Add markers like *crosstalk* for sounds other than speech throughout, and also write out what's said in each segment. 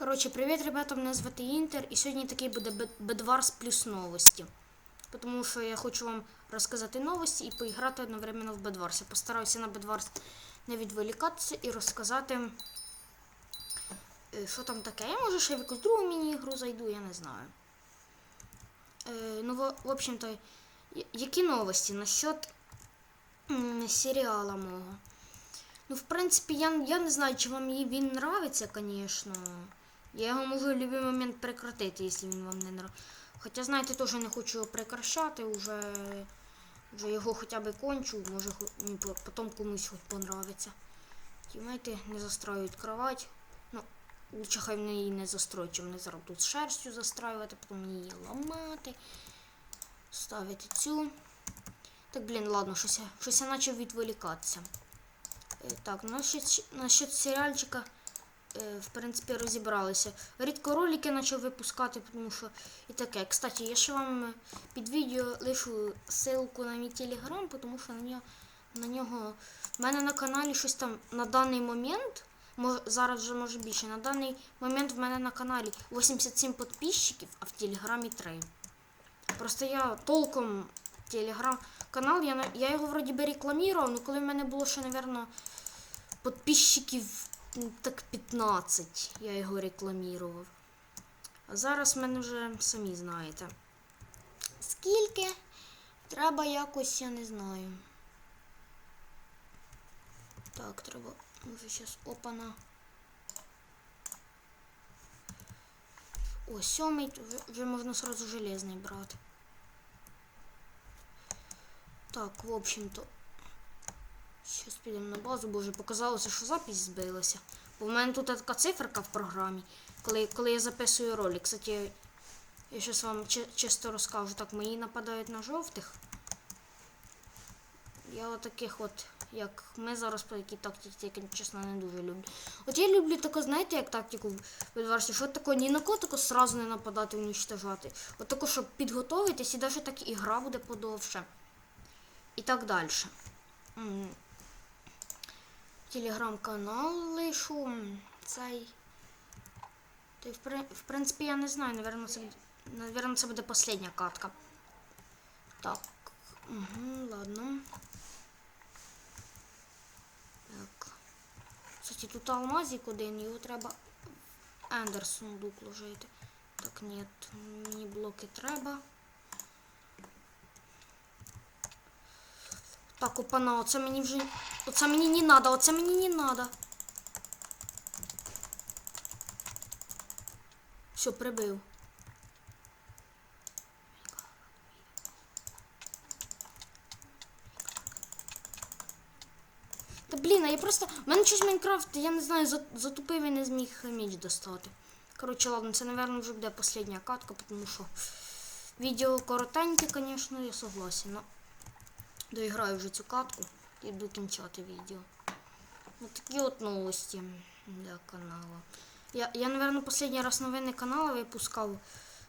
Коротше, привіт, ребята, мене звати Інтер, і сьогодні такий буде Бед- Бедварс плюс новості. Тому що я хочу вам розказати новості і поіграти одновременно в Бедварс. Я постараюся на Бедварс не відволікатися і розказати, е, що там таке. Я може ще в якусь другу міні-ігру зайду, я не знаю. Е, ну, в, общем-то, які новості насчет серіала мого? Ну, в принципі, я, я не знаю, чи вам він нравиться, звісно. Я його можу в будь-який момент прекратити, якщо він вам не нравиться. Хоча, знаєте, теж не хочу його прекращати, вже, вже його хоча б кончу, може ну, потім комусь хоч понравиться. Тімейти не застраюють кровать. Ну, лучше хай вони її не застроють, чим не зараз тут шерстю застраювати, потім її ламати. Ставити цю. Так, блін, ладно, щось я, почав відволікатися. Е, Так, насчет, насчет серіальчика, в принципі, розібралися. Рідко ролики почав випускати, тому що і таке. Кстати, я ще вам е, під відео лишу ссылку на мій телеграм, тому що на нього, на нього в мене на каналі щось там на даний момент. Зараз вже може більше. На даний момент в мене на каналі 87 підписчиків, а в телеграмі 3. Просто я толком телеграм-канал, я, я його вроді би рекламував, але коли в мене було ще, напевно, підписчиків так 15, я його рекламував. А зараз мене вже самі знаєте. Скільки? Треба якось, я не знаю. Так, треба. Може зараз опана. О, сьомий, вже можна сразу железний брати. Так, в общем-то. Щас підемо на базу, бо вже показалося, що запись збилася. Бо в мене тут така циферка в програмі, коли, коли я записую ролик. Кстати, я щас вам чи- чисто розкажу. Так, мої нападають на жовтих. Я от таких от, як ми зараз по якій тактиці, чесно, не дуже люблю. От я люблю таку, знаєте, як тактику в Бедварсі, що тако ні на кого тако сразу не нападати, уничтожати. От тако, щоб підготовитись, і навіть так і гра буде подовше. І так далі. Телеграм-канал лишу. Цей. Та в, при- в принципі, я не знаю, наверно, це, наверно, це буде остання катка. Так. Угу, ладно. Так. Кстати, тут алмазик один, його треба в ендер ложити. Так, ні, мені блоки треба. Так, опана, оце мені вже. Оце мені не надо, оце мені не надо. Все, прибив. Та блін, а я просто. У мене щось Майнкрафт, я не знаю, затупив і не зміг меч достати. Коротше, ладно, це, напевно, вже буде остання катка, тому що відео коротеньке, звісно, я согласен. Но доіграю вже цю катку і буду кінчати відео. Ось такі от новості для каналу. Я, я напевно, останній раз новини каналу випускав.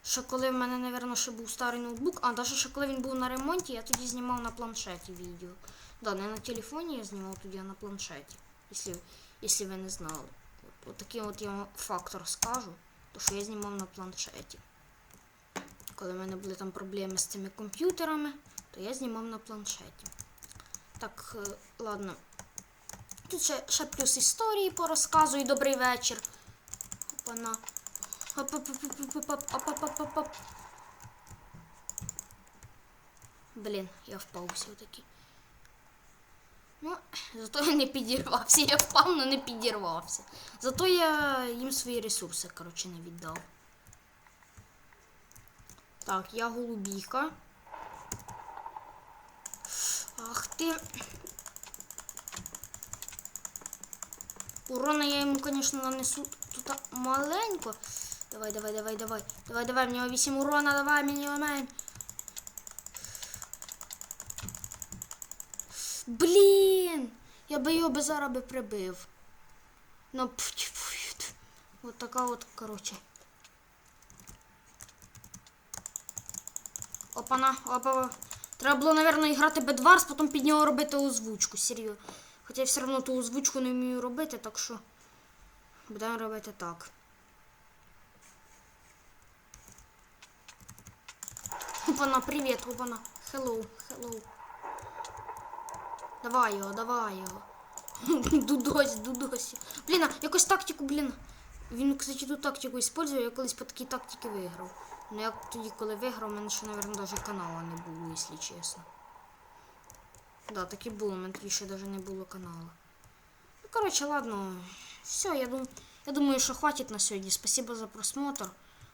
Ще коли в мене, напевно, ще був старий ноутбук, а навіть ще коли він був на ремонті, я тоді знімав на планшеті відео. Да, не на телефоні я знімав тоді, а на планшеті. Якщо, ви не знали. От, такий от я вам факт розкажу, то що я знімав на планшеті. Коли в мене були там проблеми з цими комп'ютерами, то я знімав на планшеті. Так, е, ладно. Тут ще, ще плюс історії по добрий вечір. Опана. Блін, я впав все-таки. Ну, зато я не підірвався. Я впав, але не підірвався. Зато я їм свої ресурси, коротше, не віддав. Так, я голубіка. Ти. Урона я йому, звісно, нанесу тут маленько. Давай, давай, давай, давай. Давай, давай, нього 8 урона, давай, мені омень. Блін! Я би його би зараз би прибив. Ну, пф, пф, пф. от така от, коротше. Опана, опа. Треба було, мабуть, грати Бедварс, потом під нього робити озвучку, серйозно. Хоча я все равно ту озвучку не вмію робити, так що будемо робити так. Опана, привіт, опана. Hello, hello. Давай його, давай його. *laughs* Дудось, дудось. Блін, якось тактику, блін. Він, кстати, ту тактику використовує, я колись по такій тактиці виграв. Ну я тоді, коли виграв, у мене ще, мабуть, навіть канала не було, якщо чесно. Да, так і було, у мене тоді ще навіть не було каналу. Ну, коротше, ладно. Все, я думаю, я думаю, що хватить на сьогодні. Спасибо за просмотр.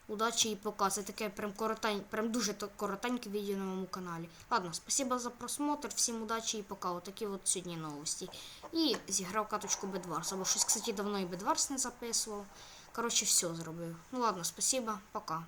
Удачі і пока. Це таке прям коротень, прям дуже коротеньке відео на моєму каналі. Ладно, спасибо за просмотр, всім удачі і пока. Отакі от сьогодні новості. І зіграв каточку Бедварс. Або щось, кстати, давно і Бедварс не записував. Коротше, все зробив. Ну ладно, спасибо, пока.